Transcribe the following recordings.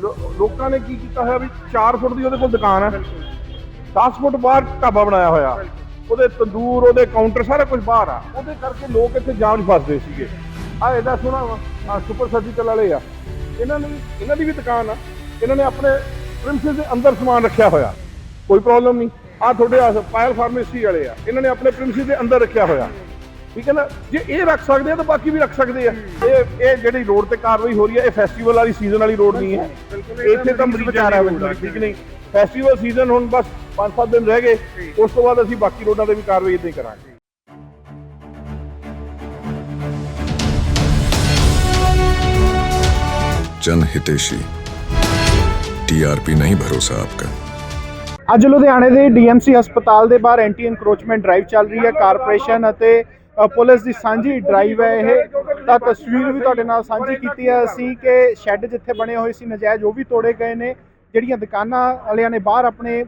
ਲੋ- ਲੋਕਾਂ ਨੇ ਕੀ ਕੀਤਾ ਹੋਇਆ ਵੀ 4 ਫੁੱਟ ਦੀ ਉਹਦੇ ਕੋਲ ਦੁਕਾਨ ਹੈ। 10 ਫੁੱਟ ਬਾਹਰ ਢਾਬਾ ਬਣਾਇਆ ਹੋਇਆ। ਉਹਦੇ ਤੰਦੂਰ, ਉਹਦੇ ਕਾਊਂਟਰ ਸਾਰਾ ਕੁਝ ਬਾਹਰ ਆ। ਉਹਦੇ ਕਰਕੇ ਲੋਕ ਇੱਥੇ ਜਾਮ 'ਚ ਫਸਦੇ ਸੀਗੇ। ਆ ਇਹਦਾ ਸੋਹਣਾ ਵਾ ਆ ਸੁਪਰ ਸਰਜੀਕਲ ਵਾਲੇ ਆ। ਇਹਨਾਂ ਨੇ ਵੀ- ਇਹਨਾਂ ਦੀ ਵੀ ਦੁਕਾਨ ਆ। ਇਹਨਾਂ ਨੇ ਆਪਣੇ ਪ੍ਰਿੰਸਿਸ ਦੇ ਅੰਦਰ ਸਮਾਨ ਰੱਖਿਆ ਹੋਇਆ। ਕੋਈ ਪ੍ਰੋਬਲਮ ਨਹੀਂ। ਆ ਤੁਹਾਡੇ ਆ ਪਾਇਲ ਫਾਰਮੇਸੀ ਵਾਲੇ ਆ। ਇਹਨਾਂ ਨੇ ਆਪਣੇ ਪ੍ਰਿੰਸਿਸ ਦੇ ਅੰਦਰ ਰੱਖਿਆ ਹੋਇਆ। ਠੀਕ ਹੈ ਨਾ ਜੇ ਇਹ ਰੱਖ ਸਕਦੇ ਆ ਤਾਂ ਬਾਕੀ ਵੀ ਰੱਖ ਸਕਦੇ ਆ ਇਹ ਇਹ ਜਿਹੜੀ ਰੋਡ ਤੇ ਕਾਰਵਾਈ ਹੋ ਰਹੀ ਹੈ ਇਹ ਫੈਸਟੀਵਲ ਵਾਲੀ ਸੀਜ਼ਨ ਵਾਲੀ ਰੋਡ ਨਹੀਂ ਹੈ ਇੱਥੇ ਤਾਂ ਮਰੀਜ਼ ਵਿਚਾਰਾ ਹੁੰਦਾ ਠੀਕ ਨਹੀਂ ਫੈਸਟੀਵਲ ਸੀਜ਼ਨ ਹੁਣ ਬਸ 5-7 ਦਿਨ ਰਹਿ ਗਏ ਉਸ ਤੋਂ ਬਾਅਦ ਅਸੀਂ ਬਾਕੀ ਰੋਡਾਂ ਤੇ ਵੀ ਕਾਰਵਾਈ ਇਦਾਂ ਹੀ ਕਰਾਂਗੇ जन हितेशी टीआरपी नहीं भरोसा आपका ਅੱਜ ਲੁਧਿਆਣੇ ਦੇ ਡੀਐਮਸੀ ਹਸਪਤਾਲ ਦੇ ਬਾਹਰ ਐਂਟੀ ਇਨਕਰੋਚਮੈਂਟ ਡਰਾਈਵ ਚੱਲ ਰਹੀ ਹੈ ਕਾਰਪੋਰੇਸ਼ਨ ਅਤੇ ਅ, ਪੁਲਿਸ ਦੀ ਸਾਂਝੀ ਡਰਾਈਵ ਹੈ ਇਹ। ਤਾਂ ਤਸਵੀਰ ਵੀ ਤੁਹਾਡੇ ਨਾਲ ਸਾਂਝੀ ਕੀਤੀ ਹੈ ਅਸੀਂ ਕਿ ਸ਼ੈੱਡ ਜਿੱਥੇ ਬਣੇ ਹੋਏ ਸੀ, ਨਜਾਇਜ਼ ਉਹ ਵੀ ਤੋੜੇ ਗਏ ਨੇ। ਜਿਹੜੀਆਂ ਦੁਕਾਨਾਂ ਵਾਲਿਆਂ ਨੇ ਬਾਹਰ ਆਪਣੇ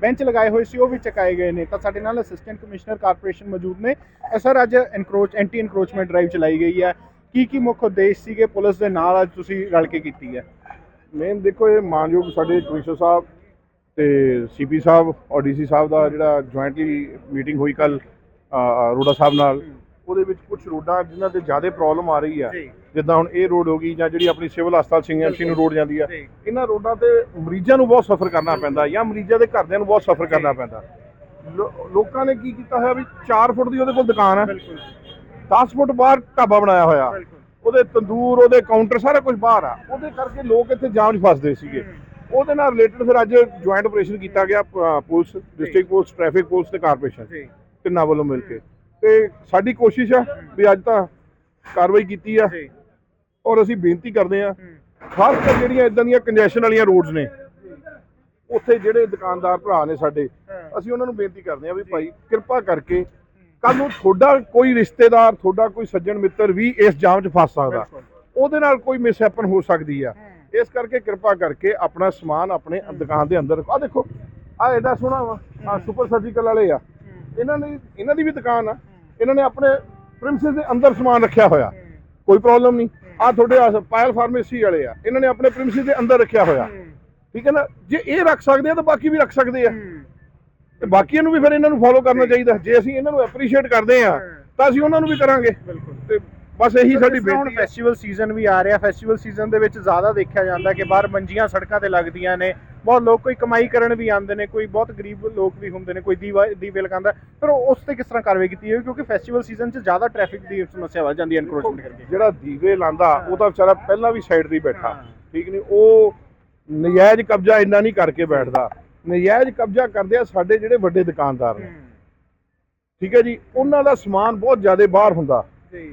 ਬੈਂਚ ਲਗਾਏ ਹੋਏ ਸੀ, ਉਹ ਵੀ ਚਕਾਏ ਗਏ ਨੇ। ਤਾਂ ਸਾਡੇ ਨਾਲ ਅਸਿਸਟੈਂਟ ਕਮਿਸ਼ਨਰ ਕਾਰਪੋਰੇਸ਼ਨ ਮੌਜੂਦ ਨੇ। ਸਰ, ਅੱਜ ਐਨਕਰੋਚ ਐਂਟੀ ਐਨਕਰੋਚਮੈਂਟ ਡਰਾਈਵ ਚਲਾਈ ਗਈ ਹੈ। ਕੀ ਕੀ ਮੁੱਖ ਉਦੇਸ਼ ਸੀਗੇ ਪੁਲਿਸ ਦੇ ਨਾਲ ਅੱਜ ਤੁਸੀਂ ਰਲ ਕੇ ਕੀਤੀ ਹੈ? ਮੇਨ ਦੇਖੋ, ਇਹ ਮਾਨਯੋਗ ਸਾਡੇ ਕਮਿਸ਼ਨਰ ਸਾਹਿਬ ਤੇ ਸੀਪੀ ਸਾਹਿਬ ਔਰ ਡੀਸੀ ਸਾਹਿਬ ਦਾ ਜਿਹੜਾ ਜੁਆਇੰਟਲੀ ਮੀਟਿੰਗ ਹੋਈ ਕੱਲ ਰੋਡਾ ਸਾਹਿਬ ਨਾਲ। ਉਹਦੇ ਵਿੱਚ ਕੁਝ ਰੋਡਾਂ ਜਿਨ੍ਹਾਂ ਤੇ ਜ਼ਿਆਦਾ ਪ੍ਰੋਬਲਮ ਆ ਰਹੀ ਆ। ਜਿੱਦਾਂ ਹੁਣ ਇਹ ਰੋਡ ਹੋ ਗਈ ਜਾਂ ਜਿਹੜੀ ਆਪਣੀ ਸਿਵਲ ਹਸਪਤਾਲ ਸਿੰਘ ਐਮਸੀ ਨੂੰ ਰੋਡ ਜਾਂਦੀ ਆ। ਇਹਨਾਂ ਰੋਡਾਂ ਤੇ ਮਰੀਜ਼ਾਂ ਨੂੰ ਬਹੁਤ ਸਫਰ ਕਰਨਾ ਪੈਂਦਾ ਜਾਂ ਮਰੀਜ਼ਾਂ ਦੇ ਘਰਦਿਆਂ ਨੂੰ ਬਹੁਤ ਸਫਰ ਕਰਨਾ ਪੈਂਦਾ। ਲੋਕਾਂ ਨੇ ਕੀ ਕੀਤਾ ਹੋਇਆ ਵੀ 4 ਫੁੱਟ ਦੀ ਉਹਦੇ ਕੋਲ ਦੁਕਾਨ ਹੈ 10 ਫੁੱਟ ਬਾਹਰ ਢਾਬਾ ਬਣਾਇਆ ਹੋਇਆ। ਉਹਦੇ ਤੰਦੂਰ ਉਹਦੇ ਕਾਊਂਟਰ ਸਾਰਾ ਕੁਝ ਬਾਹਰ ਆ। ਉਹਦੇ ਕਰਕੇ ਲੋਕ ਇੱਥੇ ਜਾਮ 'ਚ ਫਸਦੇ ਸੀਗੇ। ਉਹਦੇ ਨਾਲ ਰਿਲੇਟਡ ਫਿਰ ਅੱਜ ਜੁਆਇੰਟ ਆਪਰੇਸ਼ਨ ਕੀਤਾ ਗਿਆ police district police traffic police ਤੇ ਕਾਰਪੋਰੇਸ਼ਨ ਤਿੰਨਾਂ ਵੱਲੋਂ ਮਿਲ ਕੇ। ਤੇ ਸਾਡੀ ਕੋਸ਼ਿਸ਼ ਆ ਵੀ ਅੱਜ ਤਾਂ ਕਾਰਵਾਈ ਕੀਤੀ ਆ। ਔਰ ਅਸੀਂ ਬੇਨਤੀ ਕਰਦੇ ਆ ਖਾਸ ਕਰ ਜਿਹੜੀਆਂ ਇਦਾਂ ਦੀਆਂ ਕੰਜੈਸ਼ਨ ਵਾਲੀਆਂ ਰੋਡਸ ਨੇ ਉੱਥੇ ਜਿਹੜੇ ਦੁਕਾਨਦਾਰ ਭਰਾ ਨੇ ਸਾਡੇ ਅਸੀਂ ਉਹਨਾਂ ਨੂੰ ਬੇਨਤੀ ਕਰਦੇ ਆ ਵੀ ਭਾਈ ਕਿਰਪਾ ਕਰਕੇ ਕੱਲ ਨੂੰ ਤੁਹਾਡਾ ਕੋਈ ਰਿਸ਼ਤੇਦਾਰ ਤੁਹਾਡਾ ਕੋਈ ਸੱਜਣ ਮਿੱਤਰ ਵੀ ਇਸ ਜਾਮ 'ਚ ਫਸ ਸਕਦਾ। ਉਹਦੇ ਨਾਲ ਕੋਈ ਮਿਸਹੈਪਨ ਹੋ ਸਕਦੀ ਆ। ਇਸ ਕਰਕੇ ਕਿਰਪਾ ਕਰਕੇ ਆਪਣਾ ਸਮਾਨ ਆਪਣੇ ਦੁਕਾਨ ਦੇ ਅੰਦਰ ਆ ਦੇਖੋ ਆ ਐਡਾ ਸੋਹਣਾ ਵਾ ਆ ਸੁਪਰ ਸਰਜੀਕਲ ਵਾਲੇ ਆ। ਇਹਨਾਂ ਨੇ ਇਹਨਾਂ ਦੀ ਵੀ ਦੁਕਾਨ ਆ। ਇਹਨਾਂ ਨੇ ਆਪਣੇ ਪ੍ਰਿੰਸਿਸ ਦੇ ਅੰਦਰ ਸਮਾਨ ਰੱਖਿਆ ਹੋਇਆ। ਕੋਈ ਪ੍ਰੋਬਲਮ ਨਹੀਂ। ਆ ਤੁਹਾਡੇ ਆ ਪਾਇਲ ਫਾਰਮੇਸੀ ਵਾਲੇ ਆ। ਇਹਨਾਂ ਨੇ ਆਪਣੇ ਪ੍ਰਿੰਸਿਸ ਦੇ ਅੰਦਰ ਰੱਖਿਆ ਹੋਇਆ। ਠੀਕ ਹੈ ਨਾ? ਜੇ ਇਹ ਰੱਖ ਸਕਦੇ ਆ ਤਾਂ ਬਾਕੀ ਵੀ ਰੱਖ ਸਕਦੇ ਆ। ਤੇ ਬਾਕੀਆਂ ਨੂੰ ਵੀ ਫਿਰ ਇਹਨਾਂ ਨੂੰ ਫੋਲੋ ਕਰਨਾ ਚਾਹੀਦਾ। ਜੇ ਅਸੀਂ ਇਹਨਾਂ ਨੂੰ ਐਪਰੀਸ਼ੀਏਟ ਕਰਦੇ ਆ ਤਾਂ ਅਸੀਂ ਉਹਨਾਂ ਨੂੰ ਵੀ ਕਰਾਂਗੇ। ਤੇ ਬਸ ਇਹੀ ਸਾਡੀ ਹੁਣ ਬੇਨਤੀ ਹੈ। ਫੈਸਟੀਵਲ ਸੀਜ਼ਨ ਵੀ ਆ ਰਿਹਾ। ਫੈਸਟੀਵਲ ਸੀਜ਼ਨ ਦੇ ਵਿੱਚ ਜ਼ਿਆਦਾ ਦੇਖਿਆ ਜਾਂਦਾ ਕਿ ਬਾਹਰ ਮੰਜੀਆਂ ਸੜਕਾਂ ਤੇ ਲੱਗਦੀਆਂ ਨੇ। ਬਹੁਤ ਲੋਕ ਕੋਈ ਕਮਾਈ ਕਰਨ ਵੀ ਆਉਂਦੇ ਨੇ ਕੋਈ ਬਹੁਤ ਗਰੀਬ ਲੋਕ ਵੀ ਹੁੰਦੇ ਨੇ ਕੋਈ ਦੀਵਾ ਦੀਵੇ ਲਗਾਉਂਦਾ ਪਰ ਉਸ ਤੇ ਕਿਸ ਤਰ੍ਹਾਂ ਕਾਰਵਾਈ ਕੀਤੀ ਹੈ ਕਿਉਂਕਿ ਫੈਸਟੀਵਲ ਸੀਜ਼ਨ 'ਚ ਜ਼ਿਆਦਾ ਟ੍ਰੈਫਿਕ ਦੀ ਸਮੱਸਿਆ ਵੱਧ ਜਾਂਦੀ ਹੈ ਐਨਕਰੋਚਮੈਂਟ ਕਰਕੇ। ਜਿਹੜਾ ਦੀਵੇ ਲਾਂਦਾ ਉਹ ਤਾਂ ਵਿਚਾਰਾ ਪਹਿਲਾਂ ਵੀ ਸਾਈਡ ਤੇ ਬੈਠਾ ਠੀਕ ਨਹੀਂ ਉਹ ਨਜਾਇਜ਼ ਕਬਜ਼ਾ ਇੰਨਾ ਨਹੀਂ ਕਰਕੇ ਬੈਠਦਾ। ਨਜਾਇਜ਼ ਕਬਜ਼ਾ ਕਰਦੇ ਆ ਸਾਡੇ ਜਿਹੜੇ ਵੱਡੇ ਦੁਕਾਨਦਾਰ ਨੇ। ਠੀਕ ਹੈ ਜੀ? ਉਹਨਾਂ ਦਾ ਸਮਾਨ ਬਹੁਤ ਜ਼ਿਆਦਾ ਬਾਹਰ ਹੁੰਦਾ।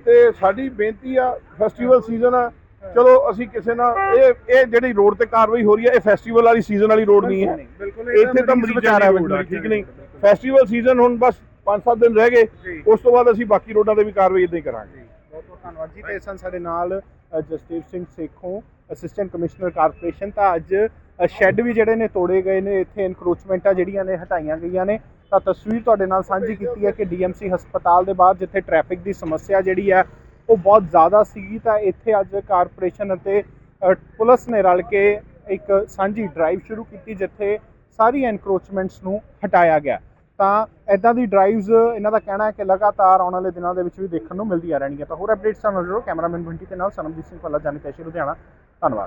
ਤੇ ਸਾਡੀ ਬੇਨਤੀ ਆ ਫੈਸਟੀਵਲ ਸੀਜ਼ਨ ਆ ਚਲੋ ਅਸੀਂ ਕਿਸੇ ਨਾਲ ਇਹ ਇਹ ਜਿਹੜੀ ਰੋਡ ਤੇ ਕਾਰਵਾਈ ਹੋ ਰਹੀ ਹੈ ਇਹ ਫੈਸਟੀਵਲ ਵਾਲੀ ਸੀਜ਼ਨ ਵਾਲੀ ਰੋਡ ਨਹੀਂ ਹੈ। ਇੱਥੇ ਤਾਂ ਮਰੀਜ਼ ਵਿਚਾਰਾ ਹੁੰਦਾ ਠੀਕ ਨਹੀਂ। ਫੈਸਟੀਵਲ ਸੀਜ਼ਨ ਹੁਣ ਬਸ 5-7 ਦਿਨ ਰਹਿ ਗਏ। ਉਸ ਤੋਂ ਬਾਅਦ ਅਸੀਂ ਬਾਕੀ ਰੋਡਾਂ ਤੇ ਵੀ ਕਾਰਵਾਈ ਇਦਾਂ ਹੀ ਕਰਾਂਗੇ। ਬਹੁਤ ਬਹੁਤ ਧੰਨਵਾਦ ਜੀ। ਤੇ ਸਨ ਸਾਡੇ ਨਾਲ Jasdeep Singh Sekhon assistant commissioner corporation ਤਾਂ ਅੱਜ ਸ਼ੈੱਡ ਵੀ ਜਿਹੜੇ ਨੇ ਤੋੜੇ ਗਏ ਨੇ ਇੱਥੇ ਇਨਕਰੋਚਮੈਂਟਾਂ ਜਿਹੜੀਆਂ ਨੇ ਹਟਾਈਆਂ ਗਈਆਂ ਨੇ। ਤਾਂ ਤਸਵੀਰ ਤੁਹਾਡੇ ਨਾਲ ਸਾਂਝੀ ਕੀਤੀ ਹੈ ਕਿ ਡੀਐਮਸੀ ਹਸਪਤਾਲ ਦੇ ਬਾਹਰ ਜਿੱਥੇ ਟ੍ਰੈਫਿਕ ਦੀ ਸਮੱਸਿਆ ਜਿਹੜੀ ਹੈ ਉਹ ਬਹੁਤ ਜ਼ਿਆਦਾ ਸੀਗੀ, ਤਾਂ ਇੱਥੇ ਅੱਜ ਕਾਰਪੋਰੇਸ਼ਨ ਅਤੇ ਪੁਲਿਸ ਨੇ ਰਲ ਕੇ ਇੱਕ ਸਾਂਝੀ ਡਰਾਈਵ ਸ਼ੁਰੂ ਕੀਤੀ, ਜਿੱਥੇ ਸਾਰੀ ਐਨਕਰੋਚਮੈਂਟਸ ਨੂੰ ਹਟਾਇਆ ਗਿਆ। ਤਾਂ ਇਦਾਂ ਦੀ ਡਰਾਈਵਸ ਇਹਨਾਂ ਦਾ ਕਹਿਣਾ ਹੈ ਕਿ ਲਗਾਤਾਰ ਆਉਣ ਵਾਲੇ ਦਿਨਾਂ ਦੇ ਵਿੱਚ ਵੀ ਦੇਖਣ ਨੂੰ ਮਿਲਦੀਆਂ ਰਹਿਣਗੀਆਂ। ਤਾਂ ਹੋਰ ਅਪਡੇਟਸ ਨਾਲ ਜ਼ਰੂਰ ਕੈਮਰਾਮੈਨ ਬੰਟੀ ਦੇ ਨਾਲ ਸਨਮਜੀਤ ਸਿੰਘ ਭੱਲਾ ਜਾਨੀ ਪੇਸ਼ੇ ਲੁਧਿਆਣਾ। ਧੰਨਵਾਦ।